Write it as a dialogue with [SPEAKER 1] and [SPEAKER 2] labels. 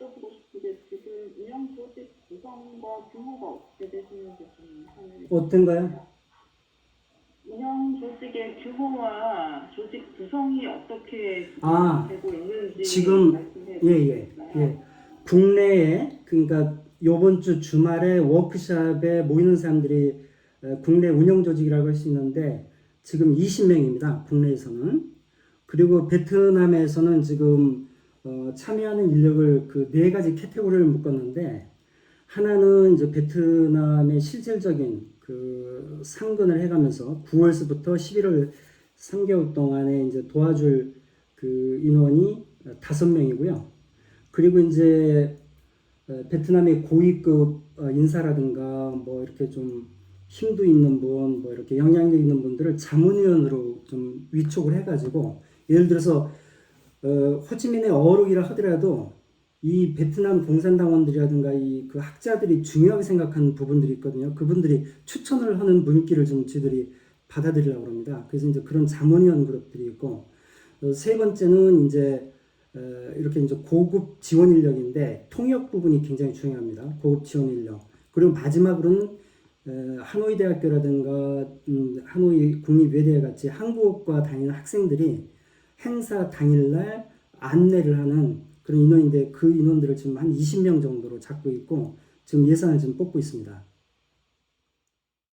[SPEAKER 1] 여쭤보고 싶은 게 지금 운영 조직 구성과 규모가 어떻게 되시는지 좀 설명해
[SPEAKER 2] 어떤가요?
[SPEAKER 1] 운영 조직의 규모와 조직 구성이 어떻게
[SPEAKER 2] 아,
[SPEAKER 1] 되고 있는지
[SPEAKER 2] 지금
[SPEAKER 1] 말씀해
[SPEAKER 2] 예, 예,
[SPEAKER 1] 주시겠어요?
[SPEAKER 2] 예. 국내에 그러니까 요번 주 주말에 워크숍에 모이는 사람들이 어, 국내 운영 조직이라고 할 수 있는데 지금 20명입니다. 국내에서는 그리고 베트남에서는 지금 어, 참여하는 인력을 그 네 가지 캐테고리를 묶었는데 하나는 이제 베트남의 실질적인 그 상근을 해가면서 9월서부터 11월 3개월 동안에 이제 도와줄 그 인원이 다섯 명이고요. 그리고 이제 어, 베트남의 고위급 어, 인사라든가 뭐 이렇게 좀 힘도 있는 분, 뭐 이렇게 영향력 있는 분들을 자문위원으로 좀 위촉을 해가지고 예를 들어서 어, 호치민의 어록이라 하더라도 이 베트남 공산당원들이라든가 이 그 학자들이 중요하게 생각하는 부분들이 있거든요. 그분들이 추천을 하는 문기를 좀 저희들이 받아들이려고 합니다. 그래서 이제 그런 자문위원 그룹들이 있고 어, 세 번째는 이제 어, 이렇게 이제 고급 지원 인력인데 통역 부분이 굉장히 중요합니다. 고급 지원 인력. 그리고 마지막으로는 어, 하노이 대학교라든가 음, 하노이 국립외대 같이 한국과 다니는 학생들이 행사 당일날 안내를 하는 그런 인원인데 그 인원들을 지금 한 20명 정도로 잡고 있고 지금 예산을 지금 뽑고 있습니다.